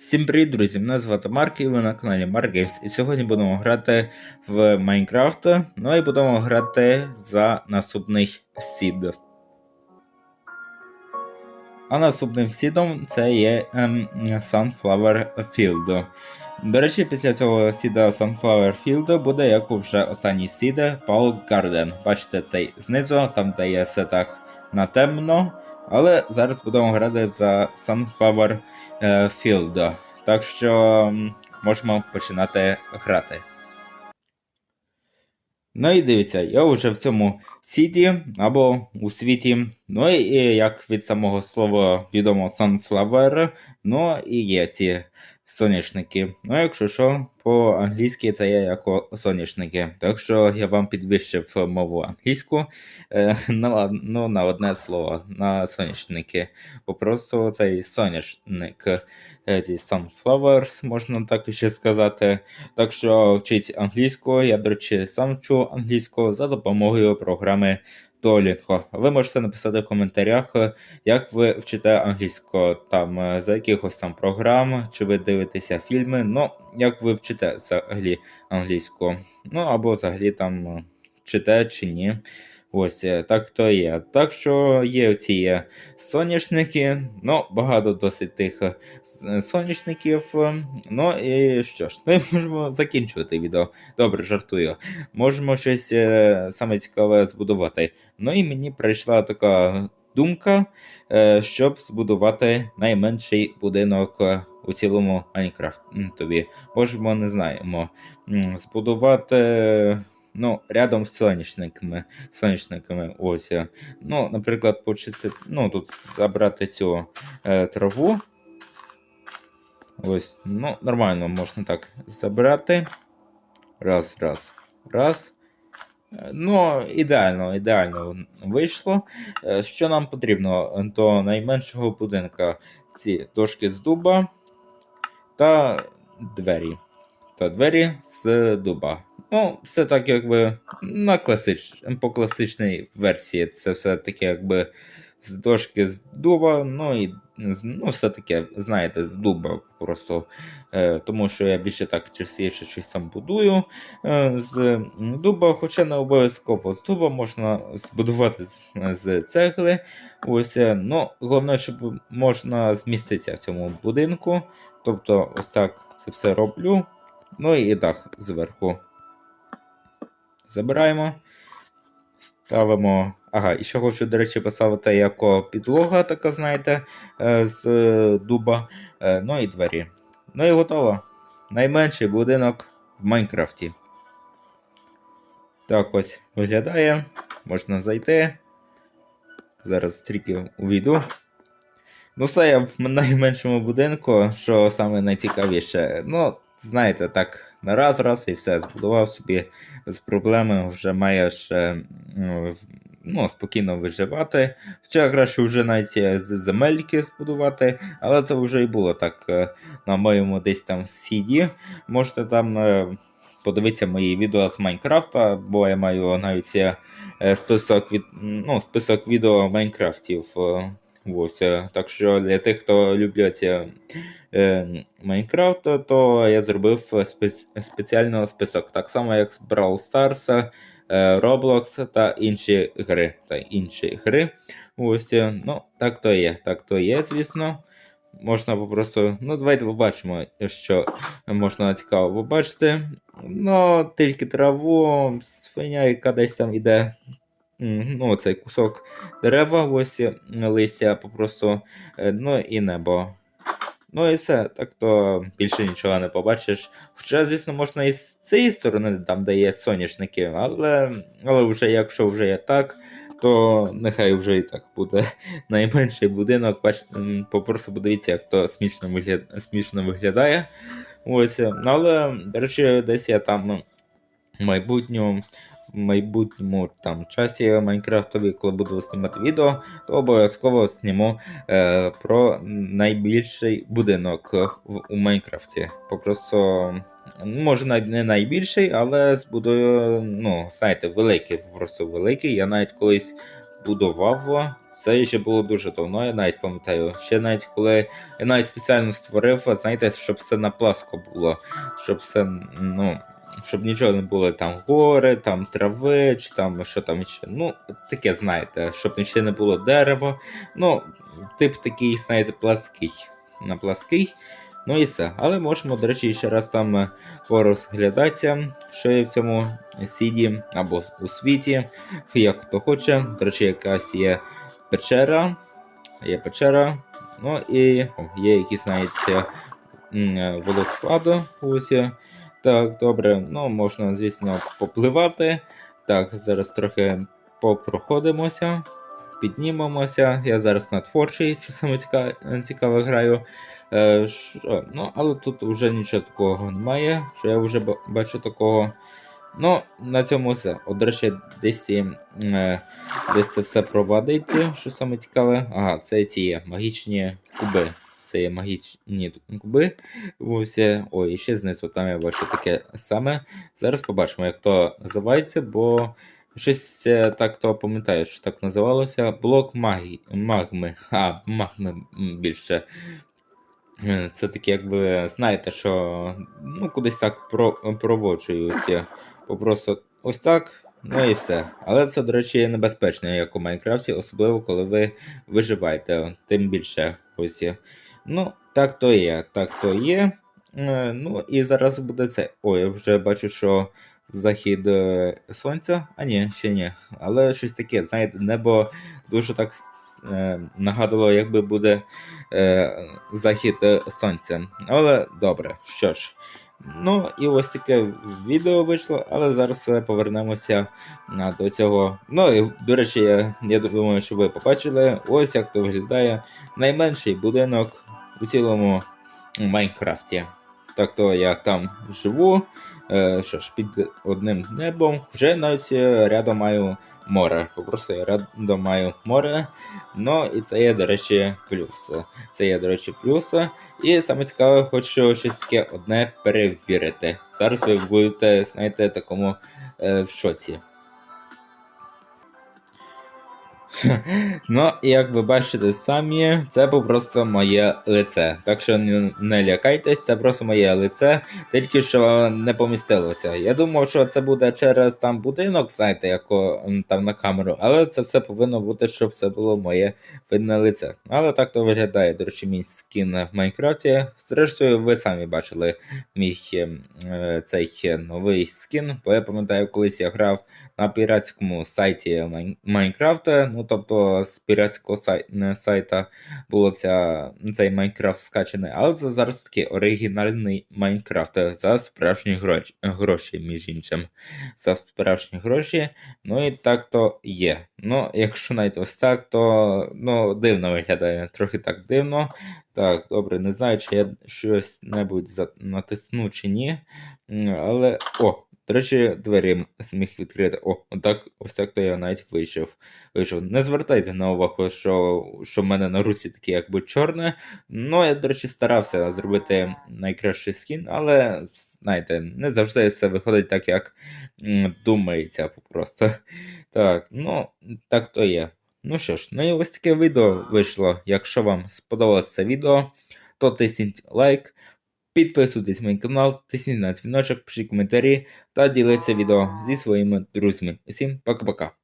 Всім привіт, друзі! Мене звати Марк і ви на каналі Mark Games. І сьогодні будемо грати в Майнкрафт. Ну і будемо грати за наступний сід. А наступним сідом це є ем, Sunflower Field. До речі, після цього сіда Sunflower Field буде як вже останній сід Paul Garden. Бачите, цей знизу, там де є все так на темно. Але зараз будемо грати за Sunflower е, Field. Так що можемо починати грати. Ну і дивіться, я вже в цьому сіті або у світі. Ну і як від самого слова відомо Sunflower, ну і є ці соняшники. Ну, якщо що, по-англійськи це є як соняшники. Так що я вам підвищив мову англійську е, на, ну, на одне слово, на соняшники. Бо цей соняшник, е, ці sunflowers, можна так ще сказати. Так що вчіть англійську, я, до речі, сам вчу англійську за допомогою програми Duolingo. Ви можете написати в коментарях, е, як ви вчите англійську, там е, за якихось там програм, чи ви дивитеся фільми, ну, як ви вчите взагалі англійську. Ну або взагалі там е, вчите чи ні. Ось е, так то є. Так що є ці е, соняшники, ну, багато досить тих е, соняшників. Ну і що ж, ми можемо закінчувати відео. Добре, жартую. Можемо щось саме цікаве збудувати. Ну і мені прийшла така думка, щоб збудувати найменший будинок у цілому Майнкрафтові. Можемо, не знаємо, збудувати. Ну, рядом з соняшниками. соняшниками ось. Ну, наприклад, почистити, ну, тут забрати цю е, траву. Ось, ну, нормально можна так забрати. Раз, раз, раз. Ну, ідеально, ідеально вийшло. Е, Що нам потрібно до найменшого будинка? Ці дошки з дуба та двері. Та двері з дуба. Ну, все так, якби на класич... по класичній версії. Це все таке, якби з дошки з дуба, ну і ну, все таке, знаєте, з дуба просто. Е, тому що я більше так частіше щось там будую е, з дуба, хоча не обов'язково з дуба можна збудувати з, з цегли. Ось, е, ну, головне, щоб можна зміститися в цьому будинку. Тобто, ось так це все роблю. Ну і дах зверху. Забираємо. Ставимо. Ага, і ще хочу, до речі, поставити як підлога, така, знаєте, е, з е, дуба. Е, Ну і двері. Ну і готово. Найменший будинок в Майнкрафті. Так ось виглядає. Можна зайти. Зараз тільки увійду. Ну, все я в найменшому будинку, що найцікавіше. Ну, знаєте, так, на раз, раз і все, збудував собі без проблеми, вже маєш ну, спокійно виживати. Хоча краще вже навіть е, земельки збудувати, але це вже і було так е, на моєму десь там CD. Можете там е, подивитися мої відео з Майнкрафта, бо я маю навіть список від, ну, список відео Майнкрафтів. Е, Ось, е, так що для тих, хто люблять е, е, Майнкрафт, то я зробив спе- спеціально список, так само як з Brawl Stars, е, Roblox та інші гри. Та інші гри. Ось, е, ну, так то є, так то є, звісно. Можна попросту. Ну, давайте побачимо, що можна цікаво побачити. Ну, тільки траву, свиня, яка десь там іде. Ну, цей кусок дерева, ось е, листя попросту, ну і небо. Ну і все, так то більше нічого не побачиш. Хоча, звісно, можна і з цієї сторони, там, де є соняшники, але, але вже якщо вже є так, то нехай вже і так буде найменший будинок. Бачите, попросту подивіться, як то смішно, вигляд... смішно виглядає. Ось, але, до речі, десь я там в майбутньому. В майбутньому там часі Майнкрафтові, коли буду знімати відео, то обов'язково зніму е, про найбільший будинок в, у Майнкрафті. Попросту, може не найбільший, але збудую, ну, знаєте, великий, просто великий. Я навіть колись будував Це ще було дуже давно, я навіть пам'ятаю. Ще навіть коли я навіть спеціально створив, знаєте, щоб все на пласко було, щоб все, ну. Щоб нічого не було там гори, там трави, чи там що там ще. Ну, таке, знаєте, щоб ще не було дерева. Ну, тип такий, знаєте, плаский. На плаский. Ну і все. Але можемо, до речі, ще раз там е, порозглядатися, що є в цьому сіді або у світі, як хто хоче. До речі, якась є печера. Є печера. Ну і є якісь навіть е, водоспади. Ось. Так, добре, ну можна, звісно, попливати. Так, зараз трохи попроходимося, піднімемося. Я зараз на творчий, що саме цікаве, цікаве граю. Е, що? Ну, але тут вже нічого такого немає, що я вже бачу такого. Ну, на цьому все. От, речі, десь, ці, е, десь це все проводить, що саме цікаве. Ага, це ті магічні куби. Це є магічні куби. Ось, ой, і ще знизу там я бачу таке саме. Зараз побачимо, як то називається, бо щось е, так то пам'ятаю, що так називалося. Блок магії, магми. А, магми більше. Е, Це таке, якби, знаєте, що ну, кудись так про, проводжують. Попросту ось так, ну і все. Але це, до речі, небезпечно, як у Майнкрафті, особливо коли ви виживаєте, тим більше ось. Ну, так то є, так то є. Е, Ну і зараз буде це. Ой, я вже бачу, що захід е, сонця. А ні, ще ні. Але щось таке, знаєте, небо дуже так е, нагадувало, якби буде е, захід е, сонця. Але добре, що ж. Ну, і ось таке відео вийшло, але зараз повернемося до цього. Ну і до речі, я, я думаю, що ви побачили, ось як то виглядає найменший будинок у цілому Майнкрафті. Так то я там живу. Е, що ж, під одним небом. Вже навіть е, рядом маю море. Попросту я рядом маю море. Ну і це є, до речі, плюс. Це є, до речі, плюс. І саме цікаве, хочу щось таке одне перевірити. Зараз ви будете, знаєте, такому е, в шоці. Ну, як ви бачите самі, це просто моє лице. Так що не, лякайтесь, це просто моє лице, тільки що не помістилося. Я думав, що це буде через там будинок, знаєте, як там на камеру, але це все повинно бути, щоб це було моє видне лице. Але так то виглядає, до речі, мій скін в Майнкрафті. Зрештою, ви самі бачили мій е, цей новий скін, бо я пам'ятаю, колись я грав на піратському сайті Майнкрафта. Ну тобто з піратського сай... сайта було ця... цей Майнкрафт скачаний, але це зараз такий оригінальний Майнкрафт е, за справжні гроші, гроші, між іншим. За справжні гроші. Ну і так то є. Ну, якщо навіть ось так, то ну, дивно виглядає. Трохи так дивно. Так, добре, не знаю, чи я щось небудь натисну чи ні. Але. О! До речі, двері зміг відкрити. О, отак, ось так то я навіть вийшов. вийшов. Не звертайте на увагу, що, що в мене на руці таке якби чорне. Ну, я, до речі, старався зробити найкращий скін, але, знаєте, не завжди все виходить так, як думається просто. Так, ну, так то є. Ну що ж, ну і ось таке відео вийшло. Якщо вам сподобалось це відео, то тисніть лайк. Підписуйтесь на мій канал, тисніть на дзвіночок, пишіть коментарі та діліться відео зі своїми друзями. Усім пока-пока.